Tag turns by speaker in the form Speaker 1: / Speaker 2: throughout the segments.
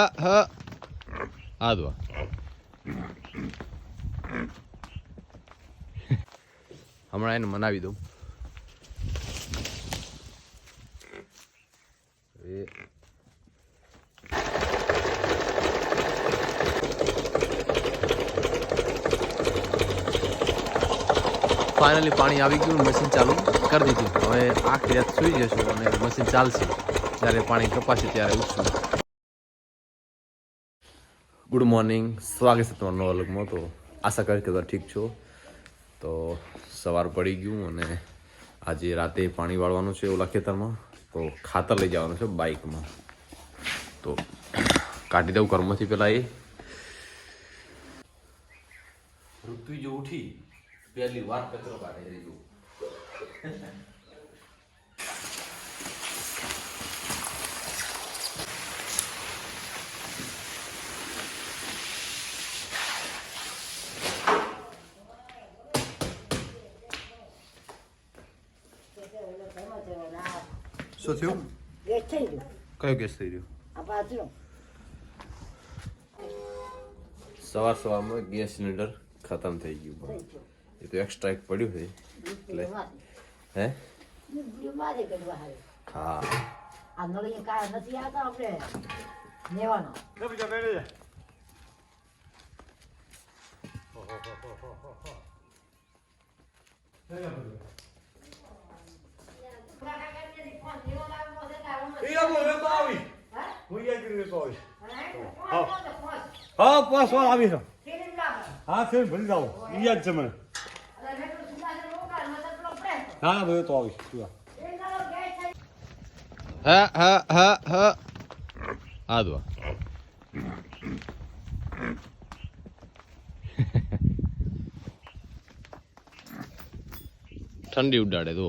Speaker 1: આ હમણાં એને મનાવી દઉં. ફાઇનલી પાણી આવી ગયું મશીન ચાલુ કરી દીધું. હવે આખી રાત સુઈ જશું અને મશીન ચાલશે. જ્યારે પાણી કપાશે ત્યારે ઉઠશું. ગુડ મોર્નિંગ સ્વાગત છે તમારા નવા લોકમાં તો આશા કરી કે ઠીક છો. તો સવાર પડી ગયું અને આજે રાતે પાણી વાળવાનું છે ઓલા ખેતરમાં. તો ખાતર લઈ જવાનું છે બાઇકમાં. તો કાઢી દઉં કર્મથી પહેલાં એ. ઋતુ જો ઉઠી, પહેલી વાર કચરો કાઢે છે જો શું થયું
Speaker 2: ગેસ થઈ ગયું
Speaker 1: કયો ગેસ થઈ ગયો
Speaker 2: આ
Speaker 1: સવાર સવારમાં ગેસ સિલિન્ડર ખતમ થઈ ગયું એ તો એક્સ્ટ્રા એક પડ્યું છે એટલે હે હા
Speaker 2: આ નળી નથી આવતા આપણે લેવાનો
Speaker 3: હા. પાસ વાર આવી હા, ફેર ભરી જાઓ. ઈ જ છે મને. હા, ભાઈ તો આવીશ. તું
Speaker 1: હા હા હા હા. હા દો ઠંડી ઉડાડે તો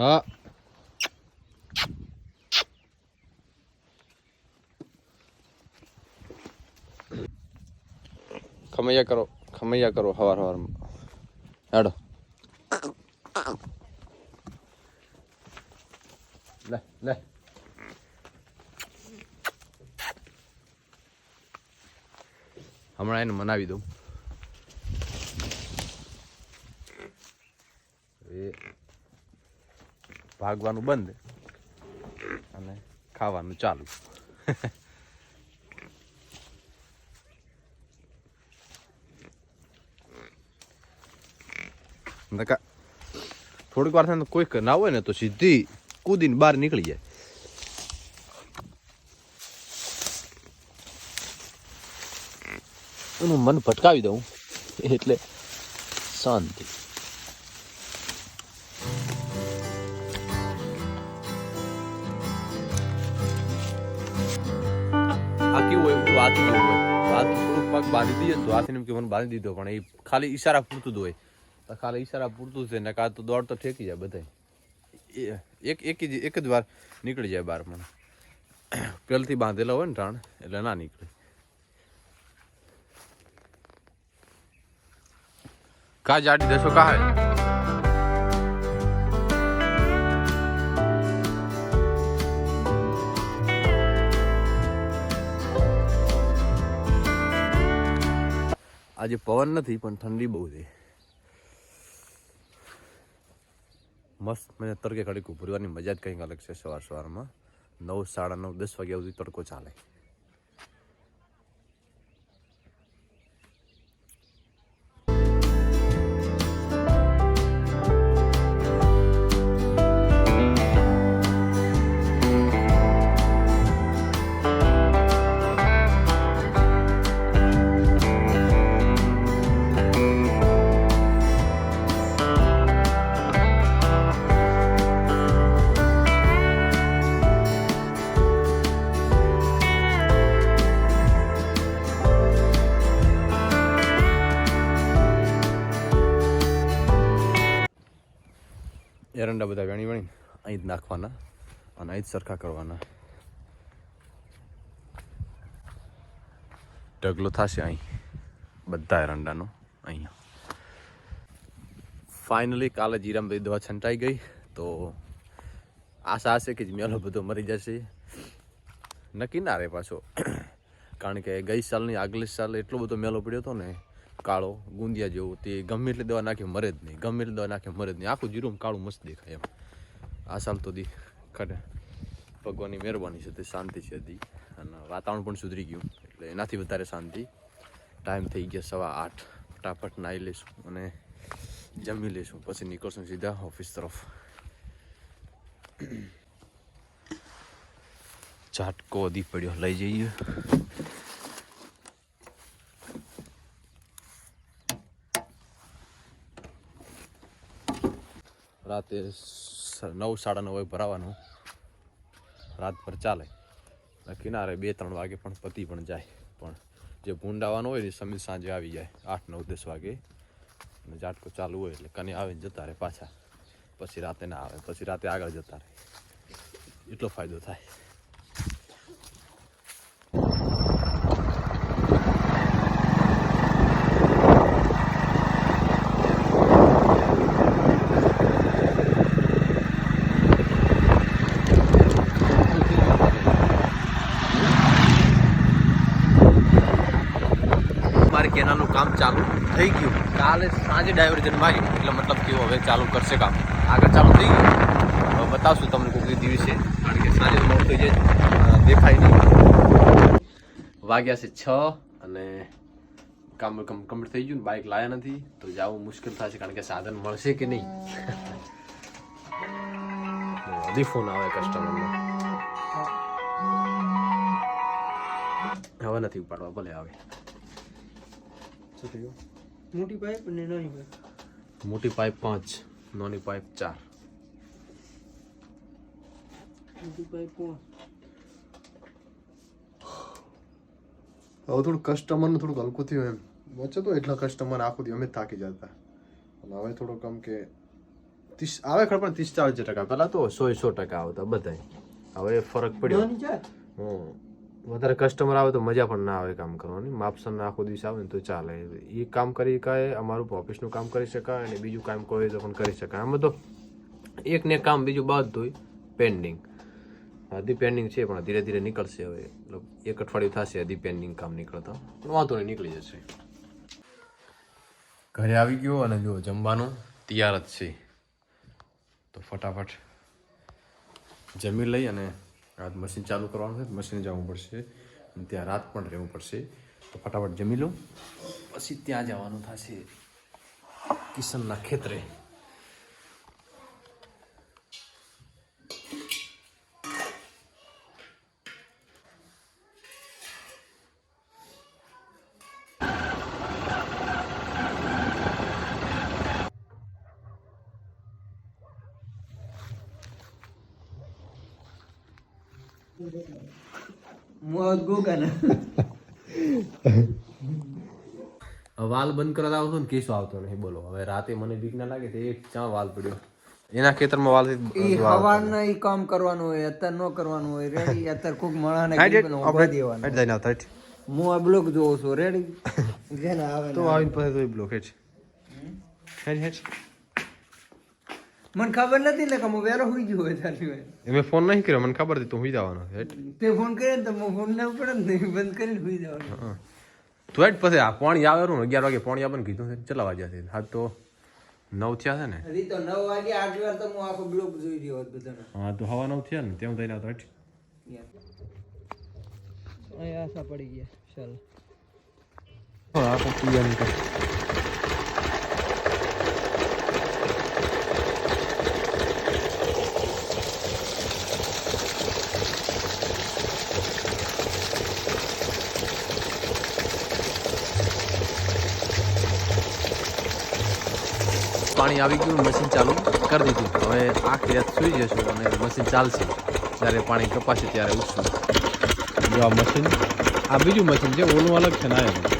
Speaker 1: હા. ખમૈયા કરો ખમૈયા કરો હવાર હવારમાં. હેડો. લે લે. હમણાં એને મનાવી દઉં એ ભાગવાનું બંધ અને ખાવાનું ચાલુ. થોડીક વાર થાય કોઈક ના હોય ને તો સીધી કૂદીને બહાર નીકળી જાય. એનું મન ભટકાવી દઉં, એટલે શાંતિ. આ કેવું હોય પેલું હાથ જેવું હોય. હાથ થોડુંક પગ બાંધી દઈએ તો એમ કે મને બાંધી દીધો, પણ એ ખાલી ઈશારા પૂરતું જ હોય. ખાલી ઈશારા પૂરતું છે ને કાં તો દોડ તો ઠેકી જાય બધા એક એક જ એક જ વાર નીકળી જાય બહાર મને. પહેલથી બાંધેલા હોય ને ટાણ, એટલે ના નીકળે. કા જાડી દેશો કા હે? આજે પવન નથી, પણ ઠંડી બહુ છે. મસ્ત મને તડકે કડીકું ભરવાની મજા જ કંઈક અલગ છે સવાર સવારમાં. નવ, સાડા નવ, દસ વાગ્યા સુધી તડકો ચાલે. એરંડા બધા વેણી વેણી અહીં જ નાખવાના અને અહીં જ સરખા કરવાના. ઢગલો થશે અહીં, બધા એરંડાનો અહીંયા. ફાઇનલી કાલે જીરામભાઈ દવા છંટાઈ ગઈ, તો આશા હશે કે મેલો બધો મરી જશે. નક્કી ના રહે પાછો. કારણ કે ગઈ સાલની આગલી સાલ એટલો બધો મેલો પડ્યો હતો ને કાળો ગુંદિયા જેવો તે ગમે એટલે દવા નાખે મરે જ નહીં. ગમે એટલે દવા નાખે મરે જ નહીં. આખું જીરું કાળું મસ્ત દેખાય એમ. આ સાલ તો દી ખરે. ભગવાનની મહેરબાની છે, તે શાંતિ છે હતી અને વાતાવરણ પણ સુધરી ગયું. એટલે એનાથી વધારે શાંતિ. ટાઈમ થઈ ગયા સવા આઠ. ફટાફટ નાહી લઈશું અને જમી લઈશું. પછી નીકળશું સીધા ઓફિસ તરફ. ઝાટકો અધી પડ્યો. લઈ જઈએ. રાતે નવ સાડા નવ ભરાવાનું. રાતભર ચાલે. કિનારે બે ત્રણ વાગે પણ પતિ પણ જાય. પણ જે ભૂંડાવાનું હોય ને સમીર સાંજે આવી જાય. આઠ નવ દસ વાગે. અને ઝાટકો ચાલુ હોય એટલે કને આવીને જતા રહે પાછા. પછી રાતે ના આવે. પછી રાતે આગળ જતા રહે. એટલો ફાયદો થાય મારી કેનાલનું કામ ચાલુ થઈ ગયું. કાલે સાંજે ડાયવર્જન મારી. એટલે મતલબ કેવું હવે ચાલુ કરશે કામ. આગળ ચાલુ થઈ ગયું. બતાવશું તમને કોઈ દિવસે. કારણ કે સાંજે મોડ થઈ જાય. દેખાય નહીં. વાગ્યા છે છ અને કામ કમ કમ્પ્લીટ થઈ ગયું બાઇક લાયા નથી, તો જવું મુશ્કેલ થશે કારણ કે સાધન મળશે કે નહીં? હજી ફોન આવે કસ્ટમરનો હવે નથી ઉપાડવા, ભલે આવે. થયું
Speaker 4: મોટી પાઇપ અને નાની પાઇપ.
Speaker 1: મોટી પાઇપ પાંચ નાની પાઇપ ચાર.
Speaker 4: મોટી પાઇપ કોણ
Speaker 5: હવે થોડું કસ્ટમરનું થોડુંક હલકું થયું એમ. વચ્ચે તો એટલા કસ્ટમર આખું થયું અમે જ થાકી જતા. અને હવે થોડુંક આમ કે ત્રીસ આવે ખબર પણ ત્રીસ ચાલીસ ટકા.
Speaker 1: પેલા તો સો સો ટકા આવતા બધાય. હવે ફરક પડ્યો.
Speaker 4: નાની
Speaker 1: હમ. વધારે કસ્ટમર આવે તો મજા પણ ના આવે કામ કરવાની. માપસન આખો દિવસ આવે ને તો ચાલે. એ કામ કરી શકાય, અમારું ઓફિસનું કામ કરી શકાય અને બીજું કામ કોઈ તો પણ કરી શકાય. આમાં તો એક ને કામ, બીજું હોય. પેન્ડિંગ હજી પેન્ડિંગ છે પણ ધીરે ધીરે નીકળશે હવે. મતલબ એક અઠવાડિયું થશે હજી પેન્ડિંગ કામ નીકળતા. પણ વાંધો નહીં, નીકળી જશે. ઘરે આવી ગયો અને જો જમવાનું તૈયાર જ છે. તો ફટાફટ જમી લઈ અને રાત મશીન ચાલુ કરવાનું છે, મશીને જવું પડશે અને ત્યાં રાત પણ રહેવું પડશે. તો ફટાફટ જમી લો. પછી ત્યાં જવાનું થશે કિશનના ખેતરે. વાલ બંધ કરવા આવતો ને કેસો આવતો નહીં બોલો હવે રાતે મને બીક ના લાગે તો એક ચા વાલ પડ્યો? એના ખેતરમાં વાલ
Speaker 4: ઈ હવારના ઈ કામ કરવાનું હોય અત્યારે ન કરવાનું હોય રેડી અત્યારે કોક મળાને કીધું ને ઊભા દેવાનું. હું આ બ્લોક જોઉં છું રેડી જેને આવે
Speaker 5: તો આવીને પછી તો બ્લોકેજ હેડ હેડ
Speaker 4: મને ખબર નથી ને કે હું વેરો હોઈ ગયો હોય તારી હોય
Speaker 5: એમે ફોન નહીં કર્યો મને ખબર હતી તું હુઈ જવાનો હેટ?
Speaker 4: તે ફોન કરે ને તો હું ફોન ના પડે ને બંધ કરીને હોઈ જવાનું.
Speaker 1: તું હેટ પછી આ પાણી આવે ને અગિયાર વાગે પાણી આવે કીધું છે કેટલા વાગ્યા છે? હા તો નવ થયા છે ને?
Speaker 4: હજી તો નવ વાગે આઠ વાર તો હું આખો બ્લોક જોઈ રહ્યો હતો બધાનો.
Speaker 1: હા તો હવા નવ થયા ને તેમ થઈને આવતો હેટ?
Speaker 4: અહીંયા આશા પડી ગયા ચાલો.
Speaker 1: પાણી આવી ગયું મશીન ચાલુ કરી દીધું. હવે આખી રાત સુઈ જશું અને મશીન ચાલશે. જ્યારે પાણી કપાશે ત્યારે ઉઠશું જો આ મશીન આ બીજું મશીન છે, ઓલું અલગ છે ને